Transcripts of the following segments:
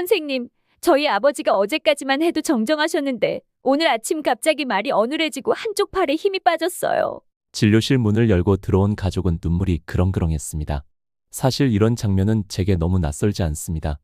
선생님, 저희 아버지가 어제까지만 해도 정정하셨는데 오늘 아침 갑자기 말이 어눌해지고 한쪽 팔에 힘이 빠졌어요. 진료실 문을 열고 들어온 가족은 눈물이 그렁그렁했습니다. 사실 이런 장면은 제게 너무 낯설지 않습니다.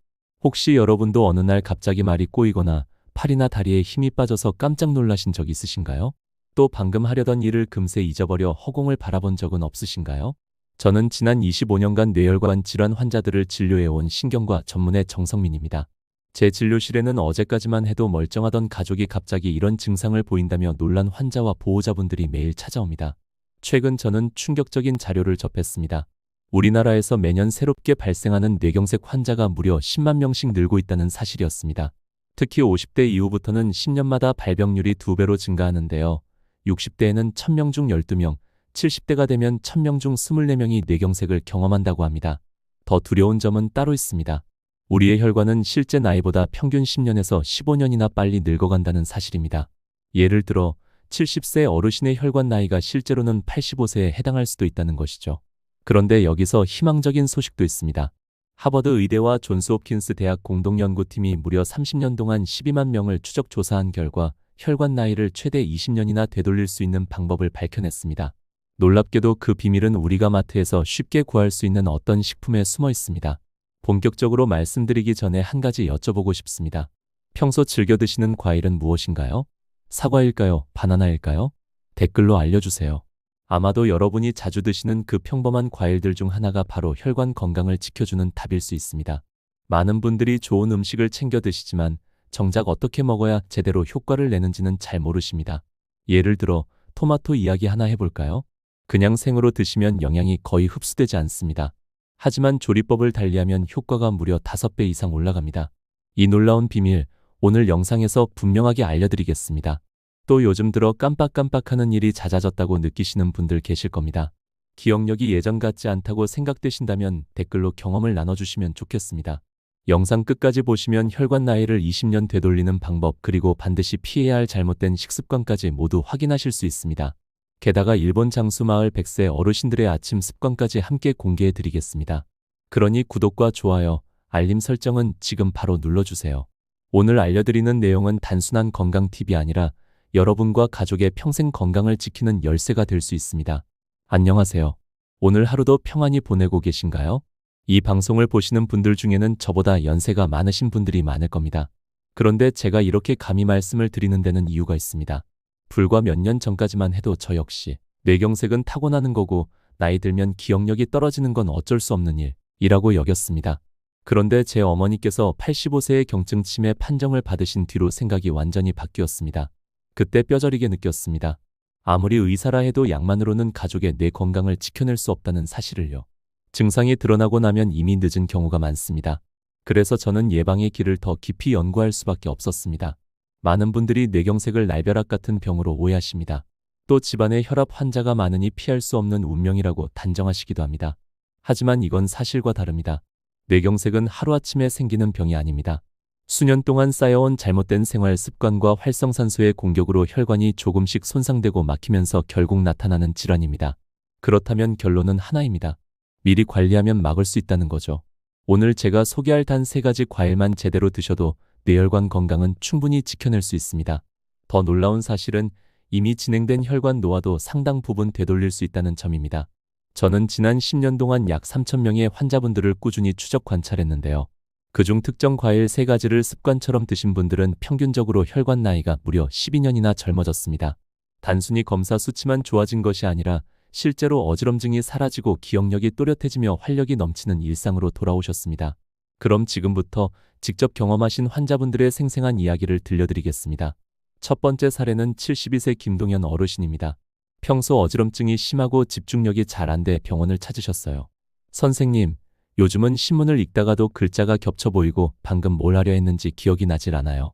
혹시 여러분도 어느 날 갑자기 말이 꼬이거나 팔이나 다리에 힘이 빠져서 깜짝 놀라신 적 있으신가요? 또 방금 하려던 일을 금세 잊어버려 허공을 바라본 적은 없으신가요? 저는 지난 25년간 뇌혈관 질환 환자들을 진료해온 신경과 전문의 정성민입니다. 제 진료실에는 어제까지만 해도 멀쩡하던 가족이 갑자기 이런 증상을 보인다며 놀란 환자와 보호자분들이 매일 찾아옵니다. 최근 저는 충격적인 자료를 접했습니다. 우리나라에서 매년 새롭게 발생하는 뇌경색 환자가 무려 10만 명씩 늘고 있다는 사실이었습니다. 특히 50대 이후부터는 10년마다 발병률이 2배로 증가하는데요. 60대에는 1000명 중 12명, 70대가 되면 1000명 중 24명이 뇌경색을 경험한다고 합니다. 더 두려운 점은 따로 있습니다. 우리의 혈관은 실제 나이보다 평균 10년에서 15년이나 빨리 늙어간다는 사실입니다. 예를 들어 70세 어르신의 혈관 나이가 실제로는 85세에 해당할 수도 있다는 것이죠. 그런데 여기서 희망적인 소식도 있습니다. 하버드 의대와 존스홉킨스 대학 공동연구팀이 무려 30년 동안 12만 명을 추적 조사한 결과 혈관 나이를 최대 20년이나 되돌릴 수 있는 방법을 밝혀냈습니다. 놀랍게도 그 비밀은 우리가 마트에서 쉽게 구할 수 있는 어떤 식품에 숨어 있습니다. 본격적으로 말씀드리기 전에 한 가지 여쭤보고 싶습니다. 평소 즐겨 드시는 과일은 무엇인가요? 사과일까요? 바나나일까요? 댓글로 알려주세요. 아마도 여러분이 자주 드시는 그 평범한 과일들 중 하나가 바로 혈관 건강을 지켜주는 답일 수 있습니다. 많은 분들이 좋은 음식을 챙겨 드시지만 정작 어떻게 먹어야 제대로 효과를 내는지는 잘 모르십니다. 예를 들어 토마토 이야기 하나 해볼까요? 그냥 생으로 드시면 영양이 거의 흡수되지 않습니다. 하지만 조리법을 달리하면 효과가 무려 5배 이상 올라갑니다. 이 놀라운 비밀, 오늘 영상에서 분명하게 알려드리겠습니다. 또 요즘 들어 깜빡깜빡하는 일이 잦아졌다고 느끼시는 분들 계실 겁니다. 기억력이 예전 같지 않다고 생각되신다면 댓글로 경험을 나눠주시면 좋겠습니다. 영상 끝까지 보시면 혈관 나이를 20년 되돌리는 방법 그리고 반드시 피해야 할 잘못된 식습관까지 모두 확인하실 수 있습니다. 게다가 일본 장수마을 100세 어르신들의 아침 습관까지 함께 공개해 드리겠습니다. 그러니 구독과 좋아요, 알림 설정은 지금 바로 눌러주세요. 오늘 알려드리는 내용은 단순한 건강 팁이 아니라 여러분과 가족의 평생 건강을 지키는 열쇠가 될 수 있습니다. 안녕하세요. 오늘 하루도 평안히 보내고 계신가요? 이 방송을 보시는 분들 중에는 저보다 연세가 많으신 분들이 많을 겁니다. 그런데 제가 이렇게 감히 말씀을 드리는 데는 이유가 있습니다. 불과 몇 년 전까지만 해도 저 역시 뇌경색은 타고나는 거고 나이 들면 기억력이 떨어지는 건 어쩔 수 없는 일이라고 여겼습니다. 그런데 제 어머니께서 85세의 경증 치매 판정을 받으신 뒤로 생각이 완전히 바뀌었습니다. 그때 뼈저리게 느꼈습니다. 아무리 의사라 해도 약만으로는 가족의 뇌 건강을 지켜낼 수 없다는 사실을요. 증상이 드러나고 나면 이미 늦은 경우가 많습니다. 그래서 저는 예방의 길을 더 깊이 연구할 수밖에 없었습니다. 많은 분들이 뇌경색을 날벼락 같은 병으로 오해하십니다. 또 집안에 혈압 환자가 많으니 피할 수 없는 운명이라고 단정하시기도 합니다. 하지만 이건 사실과 다릅니다. 뇌경색은 하루아침에 생기는 병이 아닙니다. 수년 동안 쌓여온 잘못된 생활 습관과 활성산소의 공격으로 혈관이 조금씩 손상되고 막히면서 결국 나타나는 질환입니다. 그렇다면 결론은 하나입니다. 미리 관리하면 막을 수 있다는 거죠. 오늘 제가 소개할 단 세 가지 과일만 제대로 드셔도 뇌혈관 건강은 충분히 지켜낼 수 있습니다. 더 놀라운 사실은 이미 진행된 혈관 노화도 상당 부분 되돌릴 수 있다는 점입니다. 저는 지난 10년 동안 약 3,000명의 환자분들을 꾸준히 추적 관찰했는데요. 그중 특정 과일 3가지를 습관처럼 드신 분들은 평균적으로 혈관 나이가 무려 12년이나 젊어졌습니다. 단순히 검사 수치만 좋아진 것이 아니라 실제로 어지럼증이 사라지고 기억력이 또렷해지며 활력이 넘치는 일상으로 돌아오셨습니다. 그럼 지금부터 직접 경험하신 환자분들의 생생한 이야기를 들려드리겠습니다. 첫 번째 사례는 72세 김동현 어르신입니다. 평소 어지럼증이 심하고 집중력이 잘 안 돼 병원을 찾으셨어요. 선생님, 요즘은 신문을 읽다가도 글자가 겹쳐 보이고 방금 뭘 하려 했는지 기억이 나질 않아요.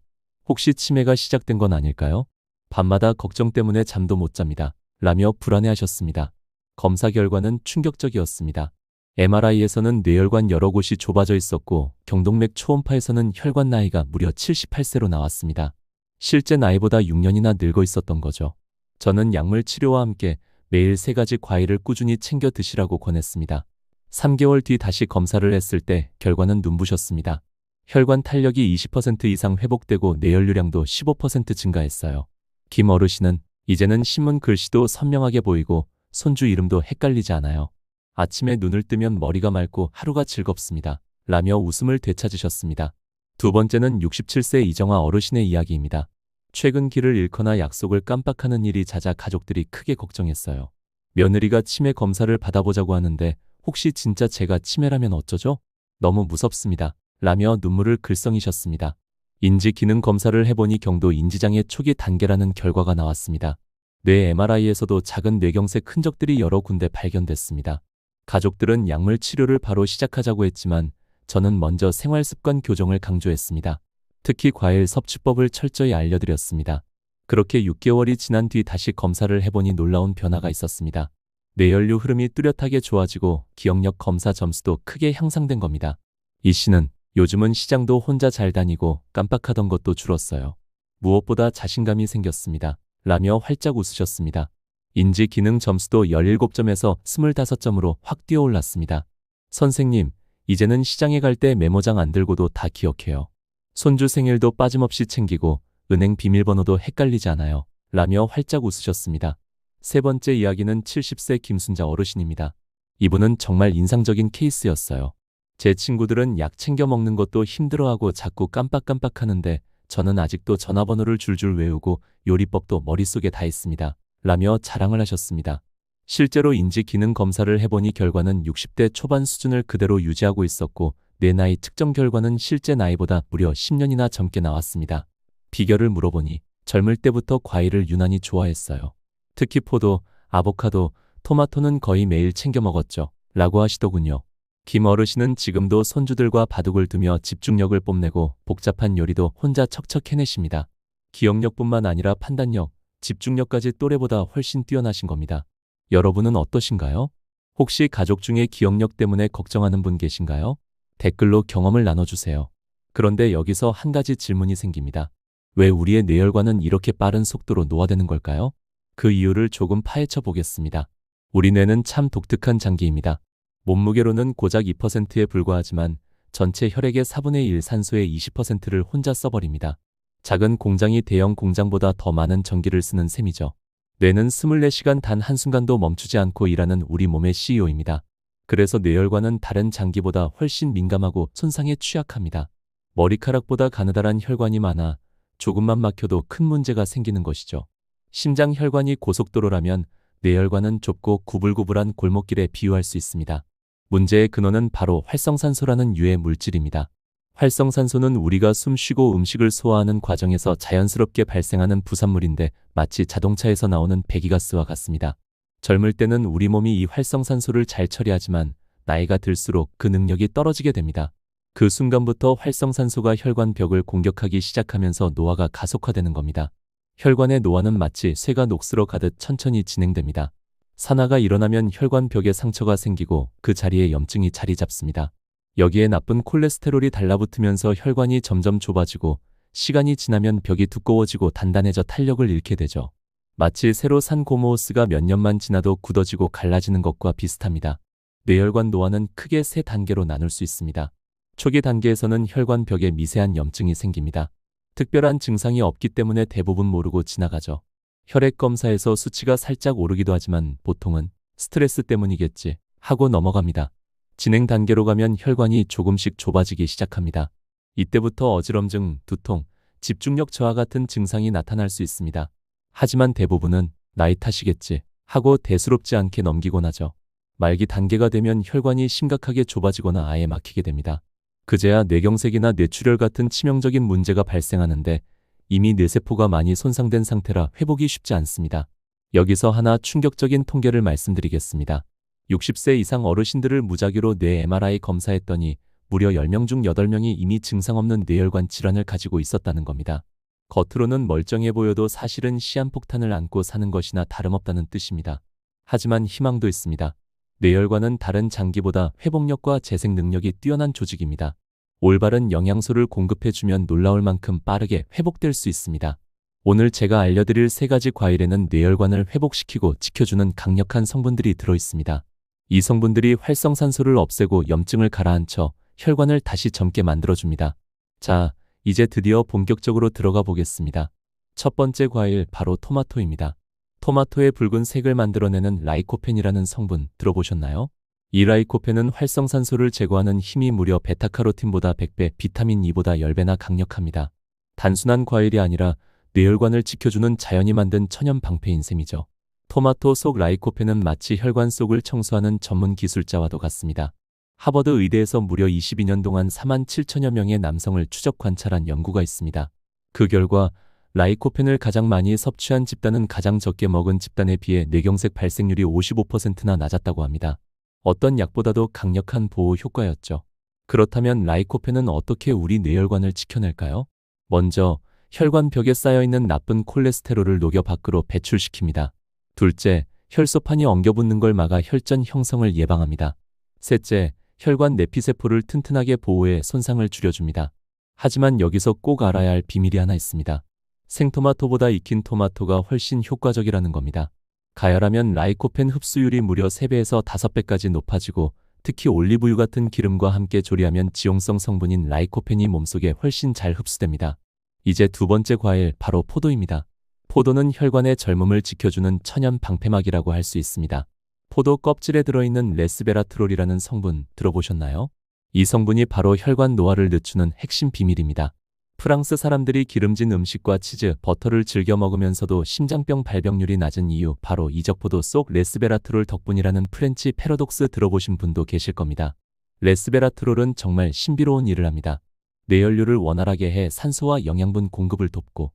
혹시 치매가 시작된 건 아닐까요? 밤마다 걱정 때문에 잠도 못 잡니다. 라며 불안해하셨습니다. 검사 결과는 충격적이었습니다. MRI에서는 뇌혈관 여러 곳이 좁아져 있었고 경동맥 초음파에서는 혈관 나이가 무려 78세로 나왔습니다. 실제 나이보다 6년이나 늙어 있었던 거죠. 저는 약물 치료와 함께 매일 세 가지 과일을 꾸준히 챙겨 드시라고 권했습니다. 3개월 뒤 다시 검사를 했을 때 결과는 눈부셨습니다. 혈관 탄력이 20% 이상 회복되고 뇌혈류량도 15% 증가했어요. 김 어르신은 이제는 신문 글씨도 선명하게 보이고 손주 이름도 헷갈리지 않아요. 아침에 눈을 뜨면 머리가 맑고 하루가 즐겁습니다. 라며 웃음을 되찾으셨습니다. 두 번째는 67세 이정화 어르신의 이야기입니다. 최근 길을 잃거나 약속을 깜빡하는 일이 잦아 가족들이 크게 걱정했어요. 며느리가 치매 검사를 받아보자고 하는데 혹시 진짜 제가 치매라면 어쩌죠? 너무 무섭습니다. 라며 눈물을 글썽이셨습니다. 인지 기능 검사를 해보니 경도 인지장애 초기 단계라는 결과가 나왔습니다. 뇌 MRI에서도 작은 뇌경색 흔적들이 여러 군데 발견됐습니다. 가족들은 약물 치료를 바로 시작하자고 했지만 저는 먼저 생활 습관 교정을 강조했습니다. 특히 과일 섭취법을 철저히 알려드렸습니다. 그렇게 6개월이 지난 뒤 다시 검사를 해보니 놀라운 변화가 있었습니다. 뇌혈류 흐름이 뚜렷하게 좋아지고 기억력 검사 점수도 크게 향상된 겁니다. 이 씨는 요즘은 시장도 혼자 잘 다니고 깜빡하던 것도 줄었어요. 무엇보다 자신감이 생겼습니다. 라며 활짝 웃으셨습니다. 인지 기능 점수도 17점에서 25점으로 확 뛰어올랐습니다. 선생님, 이제는 시장에 갈 때 메모장 안 들고도 다 기억해요. 손주 생일도 빠짐없이 챙기고 은행 비밀번호도 헷갈리지 않아요. 라며 활짝 웃으셨습니다. 세 번째 이야기는 70세 김순자 어르신입니다. 이분은 정말 인상적인 케이스였어요. 제 친구들은 약 챙겨 먹는 것도 힘들어하고 자꾸 깜빡깜빡 하는데 저는 아직도 전화번호를 줄줄 외우고 요리법도 머릿속에 다 있습니다. 라며 자랑을 하셨습니다. 실제로 인지 기능 검사를 해보니 결과는 60대 초반 수준을 그대로 유지하고 있었고 내 나이 측정 결과는 실제 나이보다 무려 10년이나 젊게 나왔습니다. 비결을 물어보니 젊을 때부터 과일을 유난히 좋아했어요. 특히 포도, 아보카도, 토마토는 거의 매일 챙겨 먹었죠. 라고 하시더군요. 김 어르신은 지금도 손주들과 바둑을 두며 집중력을 뽐내고 복잡한 요리도 혼자 척척 해내십니다. 기억력뿐만 아니라 판단력, 집중력까지 또래보다 훨씬 뛰어나신 겁니다. 여러분은 어떠신가요? 혹시 가족 중에 기억력 때문에 걱정하는 분 계신가요? 댓글로 경험을 나눠주세요. 그런데 여기서 한 가지 질문이 생깁니다. 왜 우리의 뇌혈관은 이렇게 빠른 속도로 노화되는 걸까요? 그 이유를 조금 파헤쳐 보겠습니다. 우리 뇌는 참 독특한 장기입니다. 몸무게로는 고작 2%에 불과하지만 전체 혈액의 4분의 1 산소의 20%를 혼자 써버립니다. 작은 공장이 대형 공장보다 더 많은 전기를 쓰는 셈이죠. 뇌는 24시간 단 한순간도 멈추지 않고 일하는 우리 몸의 CEO입니다. 그래서 뇌혈관은 다른 장기보다 훨씬 민감하고 손상에 취약합니다. 머리카락보다 가느다란 혈관이 많아 조금만 막혀도 큰 문제가 생기는 것이죠. 심장 혈관이 고속도로라면 뇌혈관은 좁고 구불구불한 골목길에 비유할 수 있습니다. 문제의 근원은 바로 활성산소라는 유해 물질입니다. 활성산소는 우리가 숨 쉬고 음식을 소화하는 과정에서 자연스럽게 발생하는 부산물인데 마치 자동차에서 나오는 배기가스와 같습니다. 젊을 때는 우리 몸이 이 활성산소를 잘 처리하지만 나이가 들수록 그 능력이 떨어지게 됩니다. 그 순간부터 활성산소가 혈관 벽을 공격하기 시작하면서 노화가 가속화되는 겁니다. 혈관의 노화는 마치 쇠가 녹슬어 가듯 천천히 진행됩니다. 산화가 일어나면 혈관 벽에 상처가 생기고 그 자리에 염증이 자리 잡습니다. 여기에 나쁜 콜레스테롤이 달라붙으면서 혈관이 점점 좁아지고 시간이 지나면 벽이 두꺼워지고 단단해져 탄력을 잃게 되죠. 마치 새로 산 고무호스가 몇 년만 지나도 굳어지고 갈라지는 것과 비슷합니다. 뇌혈관 노화는 크게 세 단계로 나눌 수 있습니다. 초기 단계에서는 혈관 벽에 미세한 염증이 생깁니다. 특별한 증상이 없기 때문에 대부분 모르고 지나가죠. 혈액 검사에서 수치가 살짝 오르기도 하지만 보통은 스트레스 때문이겠지 하고 넘어갑니다. 진행 단계로 가면 혈관이 조금씩 좁아지기 시작합니다. 이때부터 어지럼증, 두통, 집중력 저하 같은 증상이 나타날 수 있습니다. 하지만 대부분은 나이 탓이겠지 하고 대수롭지 않게 넘기곤 하죠. 말기 단계가 되면 혈관이 심각하게 좁아지거나 아예 막히게 됩니다. 그제야 뇌경색이나 뇌출혈 같은 치명적인 문제가 발생하는데 이미 뇌세포가 많이 손상된 상태라 회복이 쉽지 않습니다. 여기서 하나 충격적인 통계를 말씀드리겠습니다. 60세 이상 어르신들을 무작위로 뇌 MRI 검사했더니 무려 10명 중 8명이 이미 증상 없는 뇌혈관 질환을 가지고 있었다는 겁니다. 겉으로는 멀쩡해 보여도 사실은 시한폭탄을 안고 사는 것이나 다름없다는 뜻입니다. 하지만 희망도 있습니다. 뇌혈관은 다른 장기보다 회복력과 재생 능력이 뛰어난 조직입니다. 올바른 영양소를 공급해주면 놀라울 만큼 빠르게 회복될 수 있습니다. 오늘 제가 알려드릴 세 가지 과일에는 뇌혈관을 회복시키고 지켜주는 강력한 성분들이 들어있습니다. 이 성분들이 활성산소를 없애고 염증을 가라앉혀 혈관을 다시 젊게 만들어줍니다. 자, 이제 드디어 본격적으로 들어가 보겠습니다. 첫 번째 과일 바로 토마토입니다. 토마토의 붉은 색을 만들어내는 라이코펜이라는 성분 들어보셨나요? 이 라이코펜은 활성산소를 제거하는 힘이 무려 베타카로틴보다 100배, 비타민 E보다 10배나 강력합니다. 단순한 과일이 아니라 뇌혈관을 지켜주는 자연이 만든 천연 방패인 셈이죠. 토마토 속 라이코펜은 마치 혈관 속을 청소하는 전문 기술자와도 같습니다. 하버드 의대에서 무려 22년 동안 4만 7천여 명의 남성을 추적 관찰한 연구가 있습니다. 그 결과 라이코펜을 가장 많이 섭취한 집단은 가장 적게 먹은 집단에 비해 뇌경색 발생률이 55%나 낮았다고 합니다. 어떤 약보다도 강력한 보호 효과였죠. 그렇다면 라이코펜은 어떻게 우리 뇌혈관을 지켜낼까요? 먼저 혈관 벽에 쌓여있는 나쁜 콜레스테롤을 녹여 밖으로 배출시킵니다. 둘째, 혈소판이 엉겨붙는 걸 막아 혈전 형성을 예방합니다. 셋째, 혈관 내피세포를 튼튼하게 보호해 손상을 줄여줍니다. 하지만 여기서 꼭 알아야 할 비밀이 하나 있습니다. 생토마토보다 익힌 토마토가 훨씬 효과적이라는 겁니다. 가열하면 라이코펜 흡수율이 무려 3배에서 5배까지 높아지고 특히 올리브유 같은 기름과 함께 조리하면 지용성 성분인 라이코펜이 몸속에 훨씬 잘 흡수됩니다. 이제 두 번째 과일 바로 포도입니다. 포도는 혈관의 젊음을 지켜주는 천연 방패막이라고 할 수 있습니다. 포도 껍질에 들어있는 레스베라트롤이라는 성분 들어보셨나요? 이 성분이 바로 혈관 노화를 늦추는 핵심 비밀입니다. 프랑스 사람들이 기름진 음식과 치즈, 버터를 즐겨 먹으면서도 심장병 발병률이 낮은 이유 바로 이적포도 속 레스베라트롤 덕분이라는 프렌치 패러독스 들어보신 분도 계실 겁니다. 레스베라트롤은 정말 신비로운 일을 합니다. 뇌연료를 원활하게 해 산소와 영양분 공급을 돕고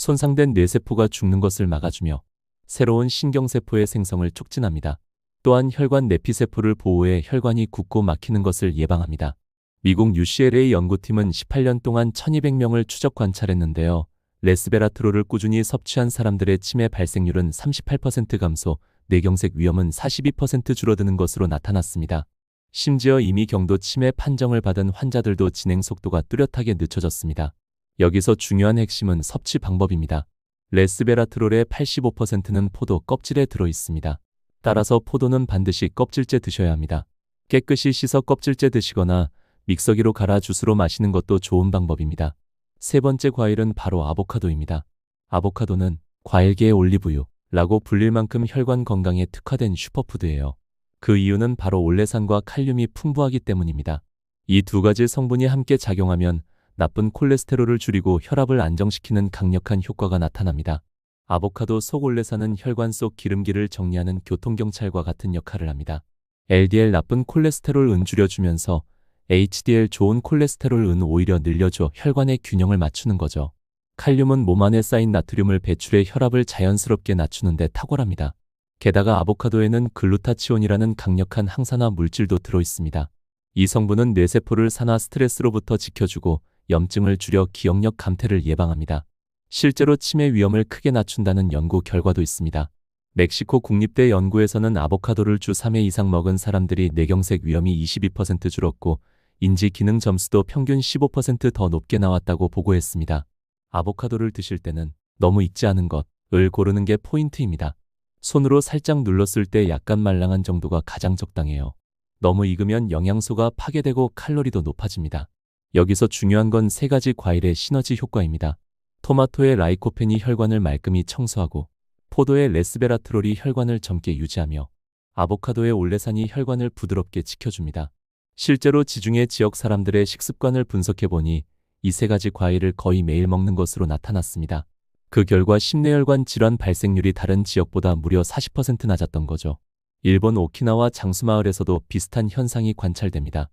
손상된 뇌세포가 죽는 것을 막아주며 새로운 신경세포의 생성을 촉진합니다. 또한 혈관 내피세포를 보호해 혈관이 굳고 막히는 것을 예방합니다. 미국 UCLA 연구팀은 18년 동안 1200명을 추적 관찰했는데요. 레스베라트롤을 꾸준히 섭취한 사람들의 치매 발생률은 38% 감소, 뇌경색 위험은 42% 줄어드는 것으로 나타났습니다. 심지어 이미 경도 치매 판정을 받은 환자들도 진행 속도가 뚜렷하게 늦춰졌습니다. 여기서 중요한 핵심은 섭취 방법입니다. 레스베라트롤의 85%는 포도 껍질에 들어 있습니다. 따라서 포도는 반드시 껍질째 드셔야 합니다. 깨끗이 씻어 껍질째 드시거나 믹서기로 갈아 주스로 마시는 것도 좋은 방법입니다. 세 번째 과일은 바로 아보카도입니다. 아보카도는 과일계의 올리브유라고 불릴 만큼 혈관 건강에 특화된 슈퍼푸드예요. 그 이유는 바로 올레산과 칼륨이 풍부하기 때문입니다. 이 두 가지 성분이 함께 작용하면 나쁜 콜레스테롤을 줄이고 혈압을 안정시키는 강력한 효과가 나타납니다. 아보카도 속 올레산은 혈관 속 기름기를 정리하는 교통경찰과 같은 역할을 합니다. LDL 나쁜 콜레스테롤 은 줄여주면서 HDL 좋은 콜레스테롤 은 오히려 늘려줘 혈관의 균형을 맞추는 거죠. 칼륨은 몸 안에 쌓인 나트륨을 배출해 혈압을 자연스럽게 낮추는 데 탁월합니다. 게다가 아보카도에는 글루타치온이라는 강력한 항산화 물질도 들어 있습니다. 이 성분은 뇌세포를 산화 스트레스로부터 지켜주고 염증을 줄여 기억력 감퇴를 예방합니다. 실제로 치매 위험을 크게 낮춘다는 연구 결과도 있습니다. 멕시코 국립대 연구에서는 아보카도를 주 3회 이상 먹은 사람들이 뇌경색 위험이 22% 줄었고 인지 기능 점수도 평균 15%더 높게 나왔다고 보고했습니다. 아보카도를 드실 때는 너무 익지 않은 것을 고르는 게 포인트입니다. 손으로 살짝 눌렀을 때 약간 말랑한 정도가 가장 적당해요. 너무 익으면 영양소가 파괴되고 칼로리도 높아집니다. 여기서 중요한 건 세 가지 과일의 시너지 효과입니다. 토마토의 라이코펜이 혈관을 말끔히 청소하고 포도의 레스베라트롤이 혈관을 젊게 유지하며 아보카도의 올레산이 혈관을 부드럽게 지켜줍니다. 실제로 지중해 지역 사람들의 식습관을 분석해보니 이 세 가지 과일을 거의 매일 먹는 것으로 나타났습니다. 그 결과 심뇌혈관 질환 발생률이 다른 지역보다 무려 40% 낮았던 거죠. 일본 오키나와 장수마을에서도 비슷한 현상이 관찰됩니다.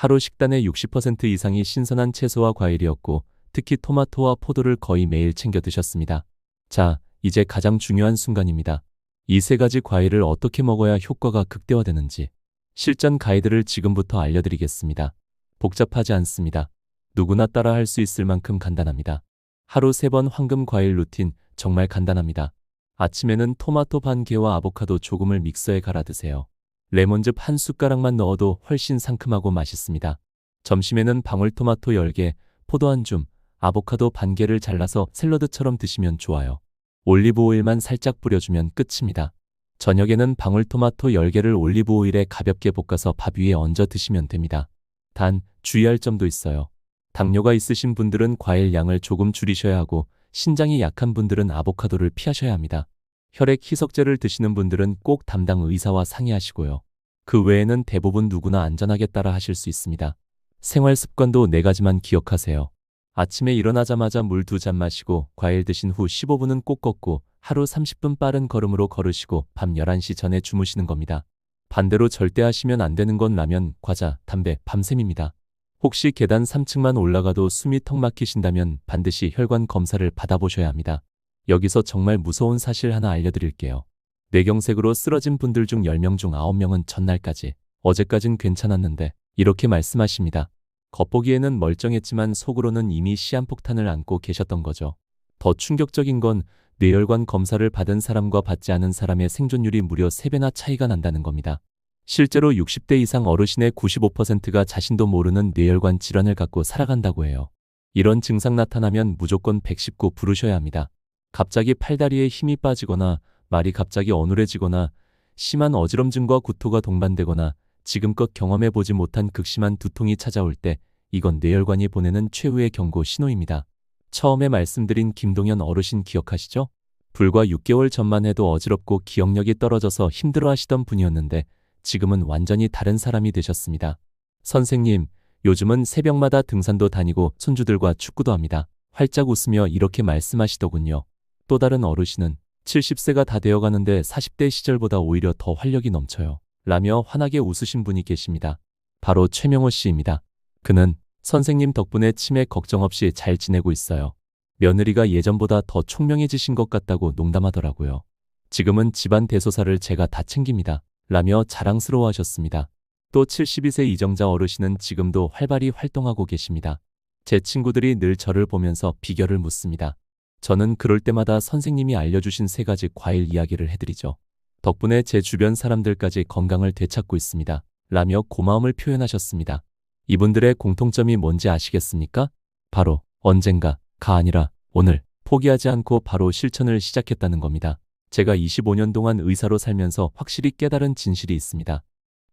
하루 식단의 60% 이상이 신선한 채소와 과일이었고 특히 토마토와 포도를 거의 매일 챙겨 드셨습니다. 자, 이제 가장 중요한 순간입니다. 이 세 가지 과일을 어떻게 먹어야 효과가 극대화되는지 실전 가이드를 지금부터 알려드리겠습니다. 복잡하지 않습니다. 누구나 따라 할 수 있을 만큼 간단합니다. 하루 세 번 황금 과일 루틴 정말 간단합니다. 아침에는 토마토 반 개와 아보카도 조금을 믹서에 갈아 드세요. 레몬즙 한 숟가락만 넣어도 훨씬 상큼하고 맛있습니다. 점심에는 방울토마토 10개, 포도 한 줌, 아보카도 반 개를 잘라서 샐러드처럼 드시면 좋아요. 올리브 오일만 살짝 뿌려주면 끝입니다. 저녁에는 방울토마토 10개를 올리브 오일에 가볍게 볶아서 밥 위에 얹어 드시면 됩니다. 단, 주의할 점도 있어요. 당뇨가 있으신 분들은 과일 양을 조금 줄이셔야 하고 신장이 약한 분들은 아보카도를 피하셔야 합니다. 혈액 희석제를 드시는 분들은 꼭 담당 의사와 상의하시고요. 그 외에는 대부분 누구나 안전하게 따라 하실 수 있습니다. 생활 습관도 네 가지만 기억하세요. 아침에 일어나자마자 물 두 잔 마시고 과일 드신 후 15분은 꼭 걷고 하루 30분 빠른 걸음으로 걸으시고 밤 11시 전에 주무시는 겁니다. 반대로 절대 하시면 안 되는 건 라면, 과자, 담배, 밤샘입니다. 혹시 계단 3층만 올라가도 숨이 턱 막히신다면 반드시 혈관 검사를 받아보셔야 합니다. 여기서 정말 무서운 사실 하나 알려드릴게요. 뇌경색으로 쓰러진 분들 중 10명 중 9명은 전날까지, 어제까진 괜찮았는데, 이렇게 말씀하십니다. 겉보기에는 멀쩡했지만 속으로는 이미 시한폭탄을 안고 계셨던 거죠. 더 충격적인 건 뇌혈관 검사를 받은 사람과 받지 않은 사람의 생존율이 무려 3배나 차이가 난다는 겁니다. 실제로 60대 이상 어르신의 95%가 자신도 모르는 뇌혈관 질환을 갖고 살아간다고 해요. 이런 증상 나타나면 무조건 119 부르셔야 합니다. 갑자기 팔다리에 힘이 빠지거나 말이 갑자기 어눌해지거나 심한 어지럼증과 구토가 동반되거나 지금껏 경험해보지 못한 극심한 두통이 찾아올 때 이건 뇌혈관이 보내는 최후의 경고 신호입니다. 처음에 말씀드린 김동현 어르신 기억하시죠? 불과 6개월 전만 해도 어지럽고 기억력이 떨어져서 힘들어 하시던 분이었는데 지금은 완전히 다른 사람이 되셨습니다. 선생님, 요즘은 새벽마다 등산도 다니고 손주들과 축구도 합니다. 활짝 웃으며 이렇게 말씀하시더군요. 또 다른 어르신은 70세가 다 되어가는데 40대 시절보다 오히려 더 활력이 넘쳐요. 라며 환하게 웃으신 분이 계십니다. 바로 최명호 씨입니다. 그는 선생님 덕분에 치매 걱정 없이 잘 지내고 있어요. 며느리가 예전보다 더 총명해지신 것 같다고 농담하더라고요. 지금은 집안 대소사를 제가 다 챙깁니다. 라며 자랑스러워 하셨습니다. 또 72세 이정자 어르신은 지금도 활발히 활동하고 계십니다. 제 친구들이 늘 저를 보면서 비결을 묻습니다. 저는 그럴 때마다 선생님이 알려주신 세 가지 과일 이야기를 해드리죠. 덕분에 제 주변 사람들까지 건강을 되찾고 있습니다. 라며 고마움을 표현하셨습니다. 이분들의 공통점이 뭔지 아시겠습니까? 바로 언젠가가 아니라 오늘 포기하지 않고 바로 실천을 시작했다는 겁니다. 제가 25년 동안 의사로 살면서 확실히 깨달은 진실이 있습니다.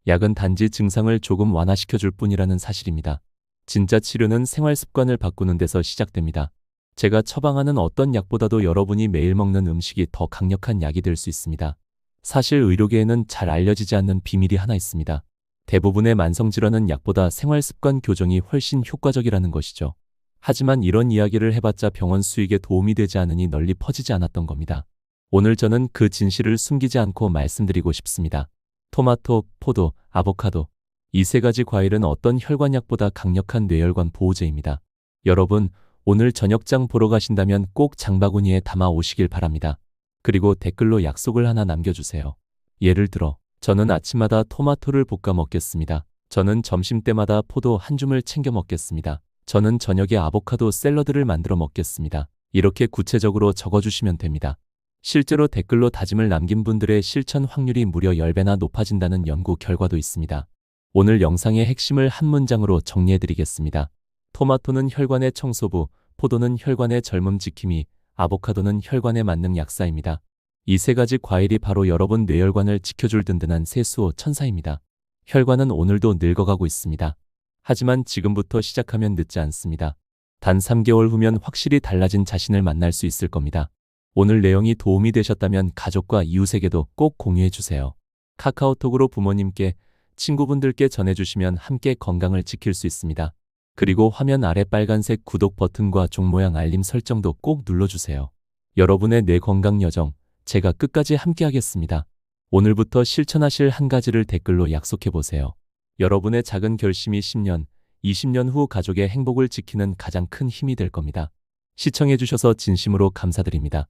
약은 단지 증상을 조금 완화시켜줄 뿐이라는 사실입니다. 진짜 치료는 생활 습관을 바꾸는 데서 시작됩니다. 제가 처방하는 어떤 약보다도 여러분이 매일 먹는 음식이 더 강력한 약이 될 수 있습니다. 사실 의료계에는 잘 알려지지 않는 비밀이 하나 있습니다. 대부분의 만성질환은 약보다 생활 습관 교정이 훨씬 효과적이라는 것이죠. 하지만 이런 이야기를 해봤자 병원 수익에 도움이 되지 않으니 널리 퍼지지 않았던 겁니다. 오늘 저는 그 진실을 숨기지 않고 말씀드리고 싶습니다. 토마토, 포도, 아보카도. 이 세 가지 과일은 어떤 혈관약보다 강력한 뇌혈관 보호제입니다. 여러분, 오늘 저녁장 보러 가신다면 꼭 장바구니에 담아 오시길 바랍니다. 그리고 댓글로 약속을 하나 남겨주세요. 예를 들어, 저는 아침마다 토마토를 볶아 먹겠습니다. 저는 점심때마다 포도 한 줌을 챙겨 먹겠습니다. 저는 저녁에 아보카도 샐러드를 만들어 먹겠습니다. 이렇게 구체적으로 적어주시면 됩니다. 실제로 댓글로 다짐을 남긴 분들의 실천 확률이 무려 10배나 높아진다는 연구 결과도 있습니다. 오늘 영상의 핵심을 한 문장으로 정리해드리겠습니다. 토마토는 혈관의 청소부, 포도는 혈관의 젊음 지킴이, 아보카도는 혈관의 만능 약사입니다. 이 세 가지 과일이 바로 여러분 뇌혈관을 지켜줄 든든한 세수호 천사입니다. 혈관은 오늘도 늙어가고 있습니다. 하지만 지금부터 시작하면 늦지 않습니다. 단 3개월 후면 확실히 달라진 자신을 만날 수 있을 겁니다. 오늘 내용이 도움이 되셨다면 가족과 이웃에게도 꼭 공유해 주세요. 카카오톡으로 부모님께, 친구분들께 전해주시면 함께 건강을 지킬 수 있습니다. 그리고 화면 아래 빨간색 구독 버튼과 종 모양 알림 설정도 꼭 눌러주세요. 여러분의 뇌 건강 여정, 제가 끝까지 함께 하겠습니다. 오늘부터 실천하실 한 가지를 댓글로 약속해 보세요. 여러분의 작은 결심이 10년, 20년 후 가족의 행복을 지키는 가장 큰 힘이 될 겁니다. 시청해 주셔서 진심으로 감사드립니다.